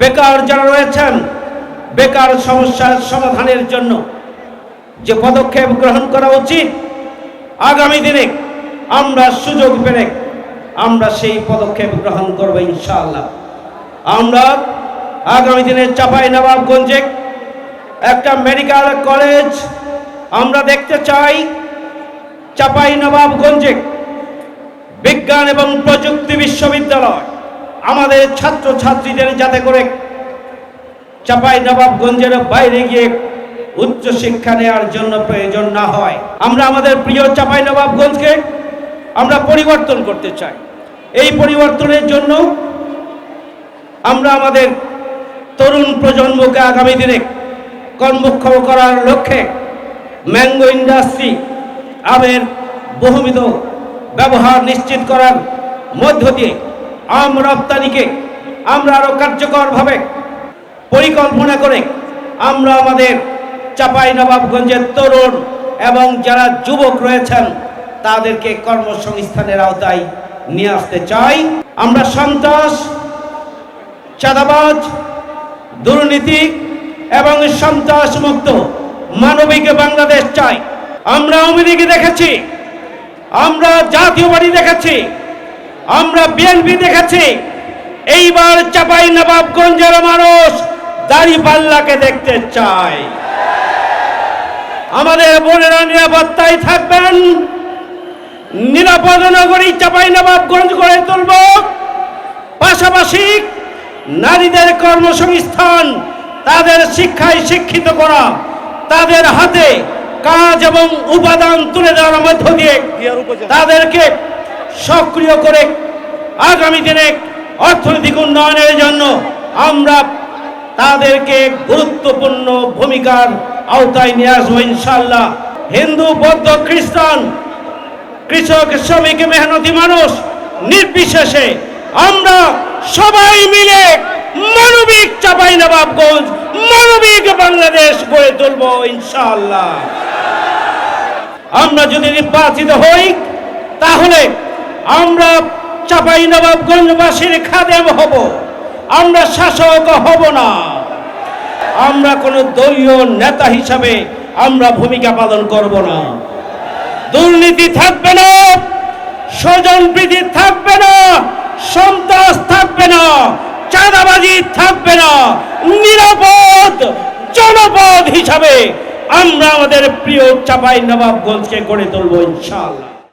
বেকার যারা রয়েছেন, বেকার সমস্যার সমাধানের জন্য যে পদক্ষেপ গ্রহণ করা উচিত, আগামী দিনে আমরা সুযোগ পেলে আমরা সেই পদক্ষেপ গ্রহণ করব ইনশাআল্লাহ। আমরা আগামী দিনে চাপাই নবাবগঞ্জে একটা মেডিকেল কলেজ আমরা দেখতে চাই। চাপাই নবাবগঞ্জে বিজ্ঞান এবং প্রযুক্তি বিশ্ববিদ্যালয় আমাদের ছাত্র ছাত্রীদের যাতে করে চাপাই নবাবগঞ্জের বাইরে গিয়ে উচ্চ শিক্ষা নেওয়ার জন্য প্রয়োজন না হয়। আমরা আমাদের প্রিয় চাপাই নবাবগঞ্জকে আমরা পরিবর্তন করতে চাই। এই পরিবর্তনের জন্য আমরা আমাদের তরুণ প্রজন্মকে আগামী দিনে কর্মক্ষম করার লক্ষ্যে ম্যাঙ্গো ইন্ডাস্ট্রি আমের বহুবিধ ব্যবহার নিশ্চিত করার মধ্য দিয়ে আম রপ্তানিকে আমরা আরও কার্যকরভাবে পরিকল্পনা করে আমরা আমাদের চাপাই নবাবগঞ্জের তরুণ এবং যারা যুবক রয়েছেন, তাদেরকে কর্মসংস্থানের আওতায় নিয়ে আসতে চাই। আমরা সন্ত্রাস, চাঁদাবাজ, দুর্নীতি এবং সন্ত্রাস মুক্ত মানবিক বাংলাদেশ চাই। আমরা আওয়ামী দেখেছি, আমরা জাতীয় বাড়ি দেখেছি আমরা বিএনপি দেখেছি। এইবার চাপাই নবাবগঞ্জের মানুষ দাড়ি পাল্লাকে দেখতে চায়। আমাদের বোনেরা নিরাপত্তায় থাকবেন। নিরাপদ নগরী চাপাই নবাবগঞ্জ গড়ে তুলব। পাশাপাশি নারীদের কর্মসংস্থান তাদের শিক্ষায় শিক্ষিত করা তাদের হাতে কাজ এবং উপাদান তুলে দেওয়ার মধ্য দিয়ে তাদেরকে সক্রিয় করে আগামী দিনে অর্থনৈতিক উন্নয়নের জন্য আমরা তাদেরকে গুরুত্বপূর্ণ ভূমিকার আওতায় নিয়ে আসব ইনশাল্লাহ হিন্দু, বৌদ্ধ, খ্রিস্টান, কৃষক, শ্রমিক, মেহনতি মানুষ, নির্বিশেষে আমরা সবাই মিলে মানবিক চাপাই নবাবগঞ্জ, মানবিক বাংলাদেশ গড়ে তুলব ইনশাল্লাহ আমরা যদি নির্বাচিত হই, তাহলে আমরা চাপাই নবাবগঞ্জবাসীর খাদেম হব। আমরা শাসক হব না। আমরা কোনো দলীয় নেতা হিসাবে আমরা ভূমিকা পালন করব না। দুর্নীতি থাকবে না স্বজন প্রীতি থাকবে না, সন্ত্রাস থাকবে না, চাঁদাবাজি থাকবে না, নিরাপদ জনপদ হিসাবে আমরা আমাদের প্রিয় চাপাই নবাবগঞ্জকে গড়ে তুলব ইনশাআল্লাহ।